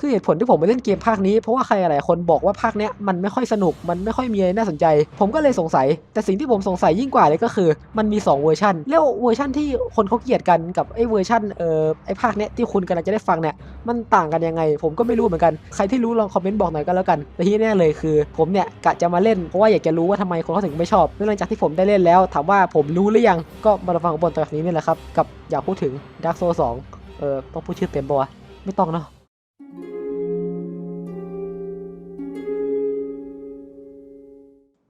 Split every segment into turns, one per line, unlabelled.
คือเหตุผลที่ผมไปเล่นเกมภาคนี้เพราะว่าใครหลายคนบอกว่าภาคเนี้ยมันไม่ค่อยสนุกมันไม่ค่อยมีอะไรน่าสนใจ ผมก็เลยสงสัย แต่สิ่งที่ผมสงสัยยิ่งกว่าเลยก็คือ มันมี 2 เวอร์ชันแล้วเวอร์ชันที่คนเขาเกลียดกันกับไอ้เวอร์ชันเอ่อไอ้ภาคเนี้ยที่คุณกำลังจะได้ฟังเนี่ยมันต่างกันยังไง ผมก็ไม่รู้เหมือนกันใครที่รู้ลองคอมเมนต์บอกหน่อยก็แล้วกันแต่ที่แน่เลยคือ ผมเนี่ยกะจะมาเล่นเพราะว่าอยากจะรู้ว่าทำไมคนเขาถึงไม่ชอบหลังจากที่ผมได้เล่นแล้ว ถามว่าผมรู้หรือยังก็มาฟังบนตัวนี้นี่แหละครับกับอยากพูดถึง Dark Souls 2เออต้องพูดชื่อเต็มปะวะไม่ต้องเนาะ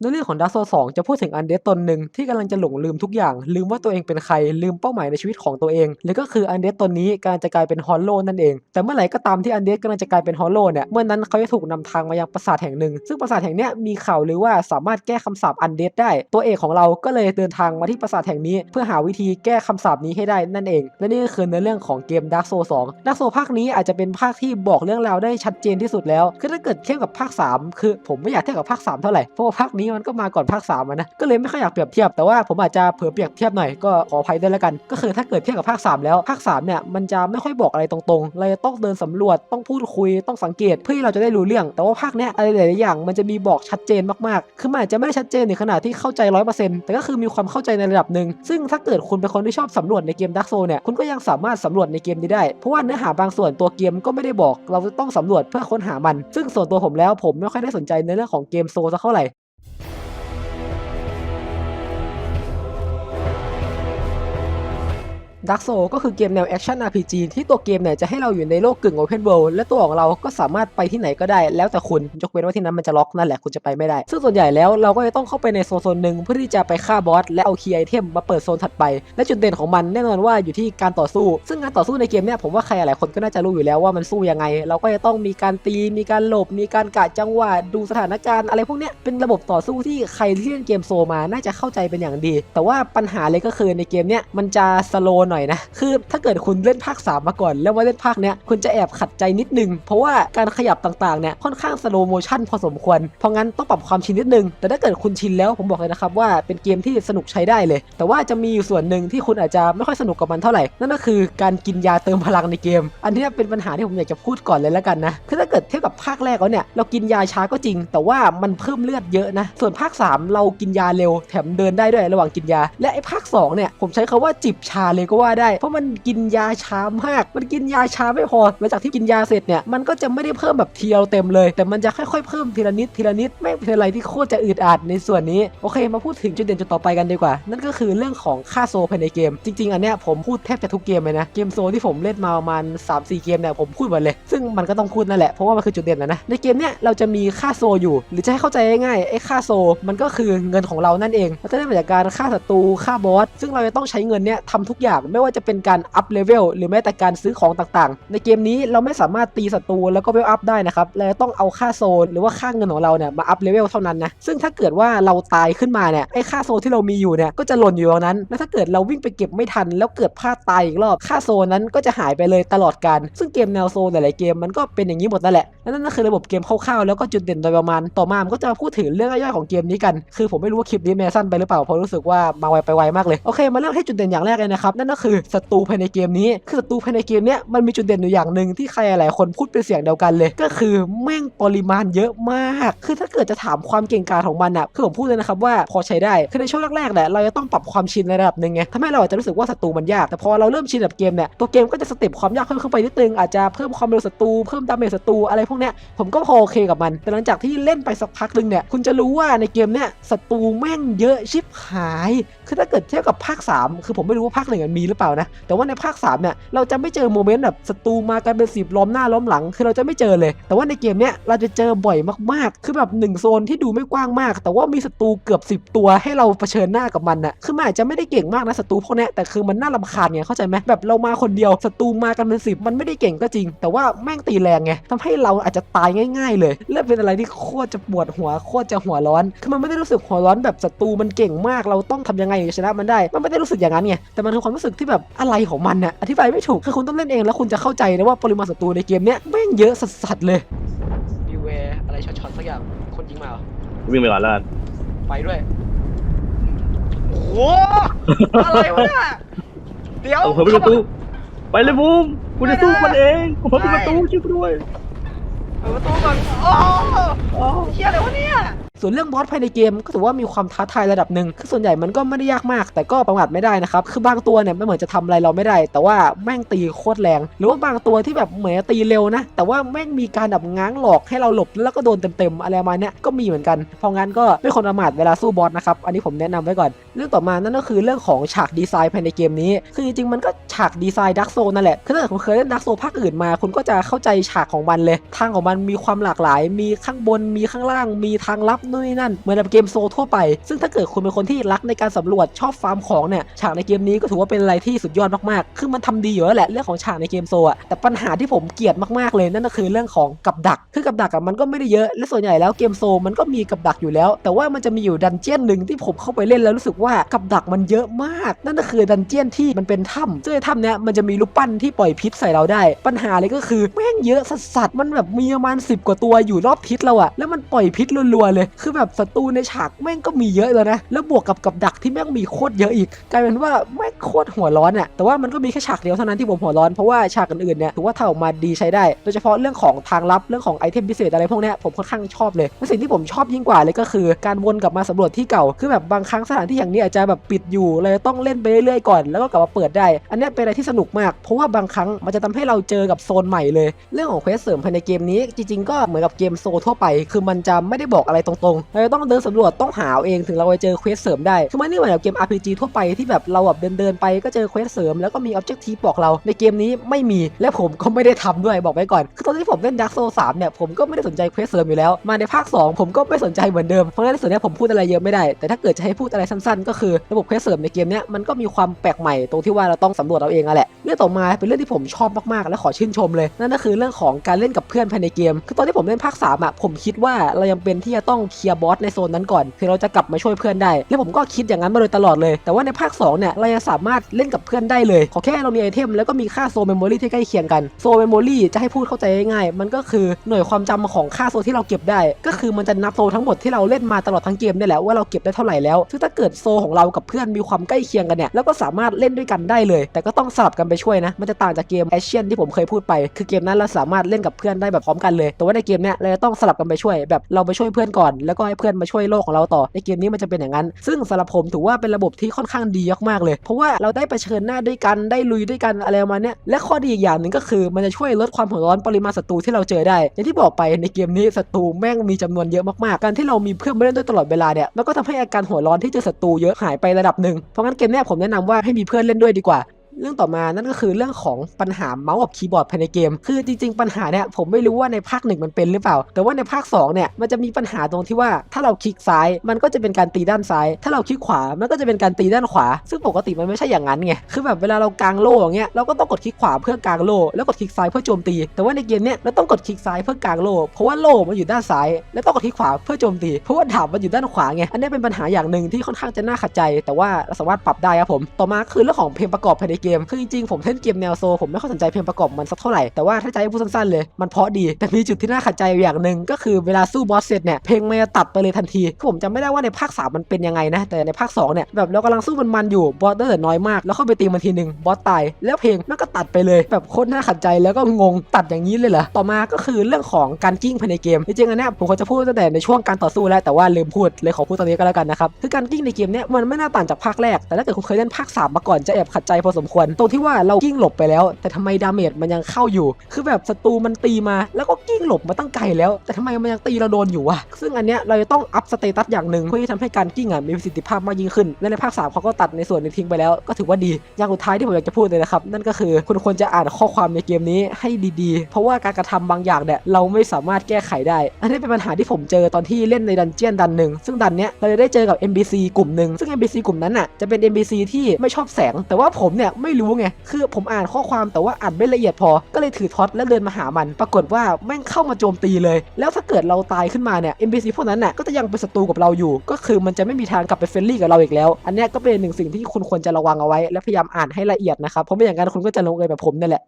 ในเรื่องของ Dark Souls 2จะพูดถึงอันเด d ตนหนึ่งที่กำลังจะหลงลืมทุกอย่าง ลืมว่าตัวเองเป็นใครลืมเป้าหมายในชีวิตของตัวเอง และก็คืออันเด d ตนนี้กำลังจะกลายเป็นฮอลโลนั่นเอง แต่เมื่อไหร่ก็ตามที่อันเด d กำลังจะกลายเป็นฮอลโลเนี่ยเมื่อนั้นเขาจะถูกนำทางมายังปราสาทแห่งหนึ่ง ซึ่งปราสาทแห่งนี้มีข่าวหรือว่าสามารถแก้คำสาปอันเด d ได้ ตัวเอกของเราก็เลยเดินทางมาที่ปราสาทแห่งนี้ เพื่อหาวิธีแก้คำสาปนี้ให้ได้นั่นเองและนี่ก็คือเนื้อเรื่องของเกม Dark Souls 2 Dark Souls ภาคนี้อาจจะเป็นภาคที่บอกเรื่องราวได้ชัดเจนที่สุดแล้วคือถ้าเกิดเทียบกับภาค 3 คือผมไม่อยากเทียบกับภาค 3 เท่าไหร่เพราะว่าภาคนี้มันก็มาก่อนภาค3อะนะก็เลยไม่ค่อยอยากเปรียบเทียบแต่ว่าผมอาจจะเผลอเปรียบเทียบหน่อยก็ขออภัยด้วยแล้วกัน ก็คือถ้าเกิดเทียบกับภาค 3 แล้วภาค3เนี่ยมันจะไม่ค่อยบอกอะไรตรงๆเราจะต้องเดินสำรวจต้องพูดคุยต้องสังเกตเพื่อที่เราจะได้รู้เรื่อง แต่ว่าภาคเนี้ยอะไรหลายๆอย่างมันจะมีบอกชัดเจนมากๆ คือมันอาจจะไม่ได้ชัดเจนในขนาดที่เข้าใจ100%แต่ก็คือมีความเข้าใจในระดับหนึ่งซึ่งถ้าเกิดคุณเป็นคนที่ชอบสำรวจในเกม Dark Souls เนี่ยคุณก็ยังสามารถสำรวจในเกมนี้ได้ เพราะว่าเนื้อหาบางส่วนตัวเกมก็ไม่ได้บอก เราจะต้องสำรวจเพื่อค้นหามัน ซึ่งส่วนตัวผมแล้วผมไม่ค่อยได้สนใจในเรื่องของเกมโซสักเท่าไหร่ Dark Soul ก็คือเกมแนวแอคชั่น RPG ที่ตัวเกมเนี่ยจะให้เราอยู่ในโลกกึ่ง Open World และตัวของเราก็สามารถไปที่ไหนก็ได้ แล้วแต่คุณยกเว้นว่าที่นั้นมันจะล็อกนั่นแหละคุณจะไปไม่ได้ ซึ่งส่วนใหญ่แล้วเราก็จะต้องเข้าไปในโซนโซนหนึ่งเพื่อที่จะไปฆ่าบอสและเอาคีย์ไอเทมมาเปิดโซนถัดไป และจุดเด่นของมันแน่นอนว่าอยู่ที่การต่อสู้ ซึ่งการต่อสู้ในเกมเนี่ยผมว่าใครหลายคนก็น่าจะรู้อยู่แล้วว่ามันสู้ยังไง เราก็จะต้องมีการตีมีการหลบมีการกะจังหวะดูสถานการณ์อะไรพวกเนี้ยเป็นระบบต่อสู้ที่ใครที่เล่นเกมโซมาน่าจะเข้าใจเป็นอย่างดี แต่ว่าปัญหาเลยก็คือในเกมเนี้ยมันจะสโลหน่อยนะ คือถ้าเกิดคุณเล่นภาค 3 มาก่อน แล้วมาเล่นภาคเนี้ยคุณจะแอบขัดใจนิดนึง เพราะว่าการขยับต่างๆเนี่ยค่อนข้างสโลโมชั่นพอสมควร เพราะงั้นต้องปรับความชินนิดนึง แต่ถ้าเกิดคุณชินแล้วผมบอกเลยนะครับว่าเป็นเกมที่สนุกใช้ได้เลย แต่ว่าจะมีอยู่ส่วนหนึ่งที่คุณอาจจะไม่ค่อยสนุกกับมันเท่าไหร่ นั่นก็คือการกินยาเติมพลังในเกม อันนี้เป็นปัญหาที่ผมอยากจะพูดก่อนเลยแล้วกันนะ คือถ้าเกิดเทียบกับภาคแรกแล้วเนี่ยเรากินยาช้าก็จริง แต่ว่ามันเพิ่มเลือดเยอะนะ ส่วนภาค 3 เรากินยาเร็วแถมเดินได้ด้วยระหว่างกินยา และไอ้ภาค2เนี่ยผมใช้คาว่าจิบชาเลยก็ว่าได้ เพราะมันกินยาช้ามาก มันกินยาช้าไม่พอหลังจากที่กินยาเสร็จเนี่ยมันก็จะไม่ได้เพิ่มแบบเทียวเต็มเลย แต่มันจะค่อยๆเพิ่มทีละนิดทีละนิดไม่เป็นอะไรที่โคตรจะอึดอัดในส่วนนี้โอเค มาพูดถึงจุดเด่นจุดต่อไปกันดีกว่า นั่นก็คือเรื่องของค่าโซภายในเกม จริง ๆ อันเนี้ยผมพูดแทบจะทุกเกมเลยนะเกมโซที่ผมเล่นมาประมาณ3-4 เกมเนี่ยผมพูดหมดเลย ซึ่งมันก็ต้องพูดนั่นแหละเพราะว่ามันคือจุดเด่นนะนะในเกมเนี้ยเราจะมีค่าโซอยู่ หรือจะให้เข้าใจง่ายๆไอ้ค่าโซมันก็คือเงินของเรานั่นเองเราจะได้มาจากการฆ่าศัตรูฆ่าบอสซึ่งเราจะต้องใช้เงินเนี้ยทำทุกอย่างไม่ว่าจะเป็นการอัพเลเวลหรือแม้แต่การซื้อของต่างๆ ในเกมนี้เราไม่สามารถตีศัตรูแล้วก็เวลอัพได้นะครับเราจะต้องเอาค่าโซนหรือว่าค่าเงินของเราเนี่ยมาอัพเลเวลเท่านั้นนะซึ่งถ้าเกิดว่าเราตายขึ้นมาเนี่ยไอ้ค่าโซนที่เรามีอยู่เนี่ยก็จะหล่นอยู่ตรงนั้น แล้วถ้าเกิดเราวิ่งไปเก็บไม่ทัน แล้วเกิดพลาดตายอีกรอบค่าโซนนั้นก็จะหายไปเลยตลอดการซึ่งเกมแนวโซนหลายๆเกมมันก็เป็นอย่างนี้หมดนั่นแหละและนั่นก็คือระบบเกมคร่าวๆแล้วก็จุดเด่นโดยประมาณต่อมามันก็จะมาพูดถึงเรื่องย่อยๆของเกมนี้กัน คือผมไม่รู้ว่าคลิปนี้แมสั้นไปหรือเปล่าเพราะรู้สึกว่ามาไวไปไวมากเลยโอเคมาเริ่มที่จุดเด่นอย่างแรกเลยนะครับนั่นก็คือศัตรูภายในเกมนี้คือศัตรูภายในเกมเนี้ยมันมีจุดเด่นอยู่อย่างหนึ่งที่ใครหลายๆคนพูดเป็นเสียงเดียวกันเลย ก็คือแม่งปริมาณเยอะมาก คือถ้าเกิดจะถามความเก่งกาจของมันอะคือผมพูดเลยนะครับว่าพอใช้ได้คือในช่วงแรกๆแหละเราจะต้องปรับความชินในระดับหนึ่งไงทำให้เราอาจจะรู้สึกว่าศัตรูมันยากแต่พอเราเริ่มชินกับเกมเนี่ยตัวเกมก็จะสเต็ปความยากเพิ่มขึ้นไปนิดนึงอาจจะเพิ่มความเร็วศัตรูเพิ่มดาเมจศัตรูอะไรพวกเนี้ยผมก็พอโอเคกับมัน แต่หลังจากที่เล่นไปสักพักหนึ่งเนี่ยคุณจะรู้ว่าในเกมเนี่ยศัตรูแม่งเยอะชิบหาย คือถ้าเกิดเทียบกับภาค 3 คือผมไม่รู้ว่าภาคหนึ่งมันมีหรือเปล่านะ แต่ว่าในภาค 3 เนี่ย เราจะไม่เจอโมเมนต์แบบศัตรูมากันเป็นสิบล้อมหน้าล้อมหลัง คือเราจะไม่เจอเลย แต่ว่าในเกมเนี้ยเราจะเจอบ่อยมากๆ คือแบบหนึ่งโซนที่ดูไม่กว้างมาก แต่ว่ามีศัตรูเกือบ 10 ตัวให้เราเผชิญหน้ากับมันนะคือมันอาจจะไม่ได้เก่งมากนะศัตรูพวกเนี้ยแต่คือมันน่ารำคาญไงเข้าใจไหมแบบเรามาคนเดียวศัตรูมากันเป็นสิบมันไม่ได้เก่งก็จริง แต่ว่าแม่งตีแรงไงทำให้เราอาจจะตายง่าย ๆ เลยเลือดเป็นอะไรที่โคตรจะปวดหัวโคตรจะหัวร้อนคือมันไม่ได้รู้สึกหัวร้อนแบบศัตรูมันเก่งมากเราต้องทำยังไงถึงจะชนะมันได้ มันไม่ได้รู้สึกอย่างนั้นไงแต่มันคือความรู้สึกที่แบบอะไรของมันน่ะอธิบายไม่ถูกคือคุณต้องเล่นเองแล้วคุณจะเข้าใจนะว่าปริมาณศัตรูในเกมเนี้ยแม่งเยอะสัสๆเลยบีแวร์อะไรช็อตๆสักอย่างคนยิงมาเหรอ
วิ่งไปก่อนแล้วกัน
ไปด้วยโอ้โหอะไรวะเนี่ยเดี๋ยว
เอาเพิ่มประตูไปเลยบูมกูจะสู้มันเองกูเพิ่มประตูช่วยกูด้วยเปิดประตูก่อนโอ้โอ้เชี่ยอะไรวะเนี่ย
ส่วนเรื่องบอสภายในเกมก็ถือว่ามีความท้าทายระดับหนึ่งคือส่วนใหญ่มันก็ไม่ได้ยากมาก แต่ก็ประมาทไม่ได้นะครับ คือบางตัวเนี่ยไม่เหมือนจะทำอะไรเราไม่ได้ แต่ว่าแม่งตีโคตรแรง หรือว่าบางตัวที่แบบเหมือนตีเร็วนะ แต่ว่าแม่งมีการแบบง้างหลอกให้เราหลบแล้วก็โดนเต็มๆอะไรมาเนี้ยก็มีเหมือนกัน เพราะงั้นก็ไม่ควรประมาทเวลาสู้บอสนะครับ อันนี้ผมแนะนำไว้ก่อน เรื่องต่อมานั่นก็คือเรื่องของฉากดีไซน์ภายในเกมนี้ คือจริงๆมันก็ากดีไซน์ดักโซนั่นแหละคือถ้าคุณเคยเล่นดักโซภาคอื่นมา คุณก็จะเข้าใจฉากของมันเลย ทางของมันมีความหลากหลาย มีข้างบน มีข้างล่าง มีทางลับนู่นนั่น เหมือนแบบเกมโซทั่วไป ซึ่งถ้าเกิดคุณเป็นคนที่รักในการสำรวจชอบฟาร์มของเนี่ย ฉากในเกมนี้ก็ถือว่าเป็นอะไรที่สุดยอดมากๆ คือมันทำดีอยู่แล้วแหละเรื่องของฉากในเกมโซอะแต่ปัญหาที่ผมเกลียดมากๆเลยนั่นก็คือเรื่องของกับดัก คือกับดักอะมันก็ไม่ได้เยอะ และส่วนใหญ่แล้วเกมโซมันก็มีกับดักอยู่แล้ว แต่ว่ามันจะมีอยู่ดันเจี้ยนหนึ่งที่ผมเข้าไปเล่นแล้วรู้สึกว่ากับดักมันเยอะมาก นั่นก็คือดันเจี้ยนที่มันเป็นถ้ำซึ่งในถ้ำเนี้ยมันจะมีลูกปั้นที่ปล่อยพิษใส่เราได้ ปัญหาเลยก็คือแม่งเยอะสัสๆมันแบบมีประมาณ10 กว่าตัวอยู่รอบทิศเราอะแล้วมันปล่อยพิษรัวๆเลย คือแบบศัตรูในฉากแม่งก็มีเยอะเลยนะ แล้วบวกกับกับดักที่แม่งมีโคตรเยอะอีก กลายเป็นว่าแม่งโคตรหัวร้อนอะแต่ว่ามันก็มีแค่ฉากเดียวเท่านั้นที่ผมหัวร้อนเพราะว่าฉากอื่นๆเนี่ยถือว่าทำออกมาดีใช้ได้ โดยเฉพาะเรื่องของทางลับเรื่องของไอเทมพิเศษอะไรพวกเนี้ยผมค่อนข้างชอบเลยและสิ่งที่ผมชอบยิ่งกว่าเลยก็คือ การวนกลับมาสำรวจที่เก่าคือแบบบางครั้งสถานที่อย่างนี้อาจจะแบบปิดอยู่เลยต้องเล่นไปเรื่อยๆก่อนแล้วก็กลับมาเปิดได้ อันนี้ยเป็นอะไรที่สนุกมาก เพราะว่าบางครั้งมันจะทำให้เราเจอกับโซนใหม่เลย เรื่องของเควสเสริมภายในเกมนี้จริงๆก็เหมือนกับเกมโซทั่วไป คือมันจะไม่ได้บอกอะไรตรงๆเราจะต้องเดินสำรวจต้องหาเองถึงเราจะเจอเควสเสริมได้คือมันไม่เหมือนกับเกม RPG ทั่วไปที่แบบเราแบบเดินๆไปก็เจอเควสเสริมแล้วก็มีออบเจกตีบอกเราในเกมนี้ไม่มีและผมก็ไม่ได้ทำด้วยบอกไว้ก่อนคือตอนที่ผมเล่น Dark Souls 3เนี่ยผมก็ไม่ได้สนใจเควสเสริมอยู่แล้ว มาในภาค 2 ผมก็ไม่สนใจเหมือนเดิมเพราะงั้นในส่วนเนี้ยผมพูดอะไรเยอะไม่ได้ แต่ถ้าเกิดจะให้พูดอะไรสั้น ๆ ก็คือระบบเควสเสริมในเกมเนี้ยมันก็มีความแปลกใหม่ตรงที่ว่าเราต้องสำรวจเอาเองอะแหละเรื่องต่อมาเป็นเรื่องที่ผมชอบมากๆ และขอชื่นชมเลย นั่นก็คือเรื่องของการเล่นกับเพื่อนภายในเกม คือตอนที่ผมเล่นภาค3อะผมคิดว่าเรายังเป็นที่จะต้องเคลียร์บอสในโซนนั้นก่อนถึงเราจะกลับมาช่วยเพื่อนได้ และผมก็คิดอย่างนั้นมาโดยตลอดเลย แต่ว่าในภาค2เนี่ยเรายังสามารถเล่นกับเพื่อนได้เลย ขอแค่เรามีไอเทมแล้วก็มีค่าโซเมมโมรีที่ใกล้เคียงกันโซเมมโมรีจะให้พูดเข้าใจง่ายๆมันก็คือหน่วยความจำของค่าโซที่เราเก็บได้ ก็คือมันจะนับโซทั้งหมดที่เราเล่นมาตลอดทั้งเกมนี่แหละว่าเราเก็บได้เท่าไหร่แล้วซึ่งถ้าเกิดโซของเรากับเพื่อนมีความใกล้เคียงกันเนี่ยแล้วก็สามารถเล่นด้วยกันได้เลยแต่ก็ต้องสลับกันไปช่วยนะ มันจะต่างจากเกมแอชเชียนที่ผมเคยพูดไป คือเกมนั้นเราสามารถเล่นกับเพื่อนได้แบบพร้อมกันเลย แต่ว่าในเกมเนี้ยเราจะต้องสลับกันไปช่วย แบบเราไปช่วยเพื่อนก่อน แล้วก็ให้เพื่อนมาช่วยโลกของเราต่อ ในเกมนี้มันจะเป็นอย่างนั้น ซึ่งสำหรับผมถือว่าเป็นระบบที่ค่อนข้างดีมากๆเลย เพราะว่าเราได้เผชิญหน้าด้วยกัน ได้ลุยด้วยกันอะไรประมาณเนี้ยและข้อดีอีกอย่างหนึ่งก็คือมันจะช่วยลดความหัวร้อนปริมาณศัตรูที่เราเจอได้ อย่างที่บอกไปในเกมนี้ศัตรูแม่งมีจำนวนเยอะมากๆ การที่เรามีเพื่อนมาเล่นด้วยตลอดเวลาเนี่ยมันก็ทำให้อาการหัวร้อนที่เจอศัตรูเยอะหายไประดับหนึ่งเพราะงั้นเกมเนี้ยผมแนะนำว่าให้มีเพื่อนเล่นด้วยดีกว่า เรื่องต่อมานั่นก็คือเรื่องของปัญหาเมาส์กับคีย์บอร์ดภายในเกม คือจริง ๆ ปัญหาเนี่ยผมไม่รู้ว่าในภาคหนึ่งมันเป็นหรือเปล่า แต่ว่าในภาค2เนี่ยมันจะมีปัญหาตรงที่ว่าถ้าเราคลิกซ้ายมันก็จะเป็นการตีด้านซ้าย ถ้าเราคลิกขวามันก็จะเป็นการตีด้านขวา ซึ่งปกติมันไม่ใช่อย่างนั้นไงคือแบบเวลาเรากางโล่อย่างเงี้ยเราก็ต้องกดคลิกขวาเพื่อกางโล่แล้วกดคลิกซ้ายเพื่อโจมตี แต่ว่าในเกมเนี่ยเราต้องกดคลิกซ้ายเพื่อกางโล่เพราะว่าโล่มันอยู่ด้านซ้าย แล้วต้องกดคลิกขวาเพื่อโจมตีเพราะว่าดาบมันอยู่ด้านขวาไงอันนี้เป็นปัญหาอย่างหนึ่งที่ค่อนข้างจะน่าขัดใจ แต่ว่าเราสามารถปรับได้ครับผมต่อมาคือเรื่องของเพลงประกอบภายในเกม คือจริงๆผมเล่นเกมแนวโซผมไม่ค่อยสนใจเพลงประกอบมันสักเท่าไหร่ แต่ว่าถ้าให้พูดสั้นๆเลยมันเพราะดี แต่มีจุดที่น่าขัดใจอย่างหนึ่งก็คือเวลาสู้บอสเสร็จเนี่ยเพลงมันจะตัดไปเลยทันทีคือผมจำไม่ได้ว่าในภาค3มันเป็นยังไงนะแต่ในภาค2เนี่ยแบบเรากำลังสู้มันมันๆอยู่บอสได้แต่น้อยมากแล้วเข้าไปตีมันทีหนึ่งบอสตายแล้วเพลงมันก็ตัดไปเลย แบบโคตรน่าขัดใจแล้วก็งงตัดอย่างนี้เลยเหรอต่อมาก็คือเรื่องของการกิ้งภายในเกมจริงๆอันนี้ผมควรจะพูดตั้งแต่ในช่วงการต่อสู้แล้วแต่ว่าลืมพูดเลยขอพูดตอนนี้ก็แล้วกันนะครับคือการกิ้งในเกมเนี้ยมันไม่น่าต่างจากภาคแรกแต่ถ้าเกิดคุณเคยเล่นภาค3มาก่อนจะแอบขัดใจพอสมควรตรงที่ว่าเรากิ้งหลบไปแล้ว แต่ทำไมดาเมจมันยังเข้าอยู่ คือแบบศัตรูมันตีมา แล้วก็กิ้งหลบมาตั้งไกลแล้ว แต่ทำไมมันยังตีเราโดนอยู่วะ ซึ่งอันเนี้ยเราจะต้องอัพสเตตัสอย่างหนึ่งเพื่อที่ทำให้การกิ้งอะมีประสิทธิภาพมากยิ่งขึ้น และในภาค3เขาก็ตัดในส่วนนี้ทิ้งไปแล้ว ก็ถือว่าดี อย่างสุดท้ายที่ผมอยากจะพูดเลยนะครับ นั่นก็คือคุณควรจะอ่านข้อความในเกมนี้ให้ดีๆ เพราะว่าการกระทำบางอย่างเนี่ยเราไม่สามารถแก้ไขได้ อันนี้เป็นปัญหาที่ผมเจอตอนที่เล่นในดันเจียนดันหนึ่งซึ่งดันเนี้ยเราจะได้เจอกับ NPC กลุ่มหนึ่งซึ่ง NPC กลุ่มนั้นน่ะจะเป็น NPC ที่ไม่ชอบแสง แต่ว่าผมเนี่ยไไม่รู้ไง คือผมอ่านข้อความแต่ว่าอ่านไม่ละเอียดพอ ก็เลยถือท็อตแล้วเดินมาหามัน ปรากฏว่าแม่งเข้ามาโจมตีเลย แล้วถ้าเกิดเราตายขึ้นมาเนี่ย NPC พวกนั้นน่ะก็จะยังเป็นศัตรูกับเราอยู่ ก็คือมันจะไม่มีทางกลับไปเฟรนลี่กับเราอีกแล้ว อันนี้ก็เป็นหนึ่งสิ่งที่คุณควรจะระวังเอาไว้ และพยายามอ่านให้ละเอียดนะครับ เพราะไม่อย่างนั้นคุณก็จะลงเอยแบบผมนี่แหละ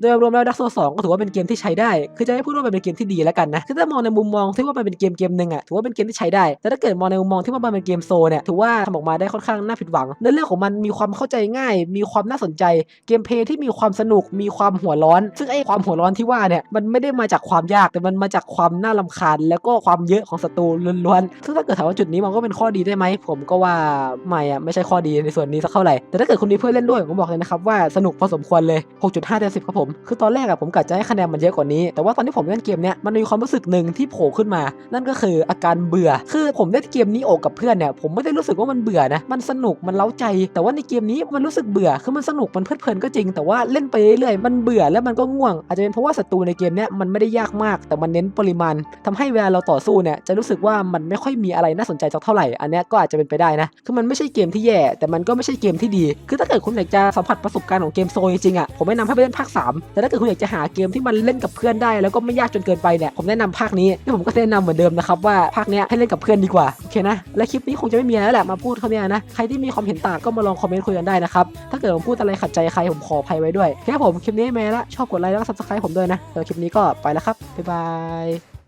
โดยรวมแล้วดักโซสองก็ถือว่าเป็นเกมที่ใช้ได้ คือจะให้พูดว่ามันเป็นเกมที่ดีแล้วกันนะ คือถ้ามองในมุมมองที่ว่ามันเป็นเกมเกมหนึ่งอะถือว่าเป็นเกมที่ใช้ได้ แต่ถ้าเกิดมองในมุมมองที่ว่ามันเป็นเกมโซเนี่ย ถือว่าทำออกมาได้ค่อนข้างน่าผิดหวัง ในเรื่องของมันมีความเข้าใจง่าย มีความน่าสนใจ เกมเพย์ที่มีความสนุก มีความหัวร้อน ซึ่งไอ้ความหัวร้อนที่ว่าเนี่ย มันไม่ได้มาจากความยาก แต่มันมาจากความน่ารำคาญ แล้วก็ความเยอะของศัตรูล้วนๆ ซึ่งถ้าเกิดถามว่าจุดนี้มันก็เป็นข้อดีได้ไหม ผมก็ว่าไม่อะไม่ใช่ข้อดีในส่วนนี้สักเท่าไหร่ แต่ถ้าเกิดคุณมีเพื่อนเล่นด้วยผมบอกเลยนะครับว่าสนุกพอสมควรเลย 6.5เต็ม10ครับผมคือตอนแรกอะผมกะจะให้คะแนนมันเยอะกว่านี้ แต่ว่าตอนที่ผมเล่นเกมเนี้ยมันมีความรู้สึกหนึ่งที่โผล่ขึ้นมา นั่นก็คืออาการเบื่อ คือผมเล่นเกมนี้โอกกับเพื่อนเนี่ยผมไม่ได้รู้สึกว่ามันเบื่อนะ มันสนุกมันเล้าใจ แต่ว่าในเกมนี้มันรู้สึกเบื่อ คือมันสนุกมันเพลิดเพลินก็จริง แต่ว่าเล่นไปเรื่อยๆมันเบื่อแล้วมันก็ง่วง อาจจะเป็นเพราะว่าศัตรูในเกมเนี้ยมันไม่ได้ยากมาก แต่มันเน้นปริมาณทำให้เวลาเราต่อสู้เนี่ยจะรู้สึกว่ามันไม่ค่อยมีอะไรน่าสนใจสักเท่าไหร่ อันเนี้ยก็อาจจะเป็นไปได้นะ คือมันไม่ใช่เกมที่แย่ แต่มันก็ไม่ใช่เกมที่ดี คือถ้าเกิดคุณอยากจะสัมผัสประสบการณ์ของเกมโซจริงๆอะผมแนะนำให้ไปเล่นภาค 3แต่ถ้าเกิดคุณอยากจะหาเกมที่มันเล่นกับเพื่อนได้ แล้วก็ไม่ยากจนเกินไปเนี่ยผมแนะนำภาคนี้ที่ผมก็แนะนำเหมือนเดิมนะครับว่าภาคเนี้ยให้เล่นกับเพื่อนดีกว่าโอเคนะและคลิปนี้คงจะไม่มีแล้วแหละมาพูดเขาเนี่ยนะใครที่มีความเห็นต่างก็มาลองคอมเมนต์คุยกันได้นะครับถ้าเกิดผมพูดอะไรขัดใจใครผมขออภัยไว้ด้วยแค่ผมคลิปนี้แม่ละชอบกดไลค์แล้วก็ซับสไครต์ผมด้วยนะแล้วคลิปนี้ก็ไปแล้วครับบ๊ายบาย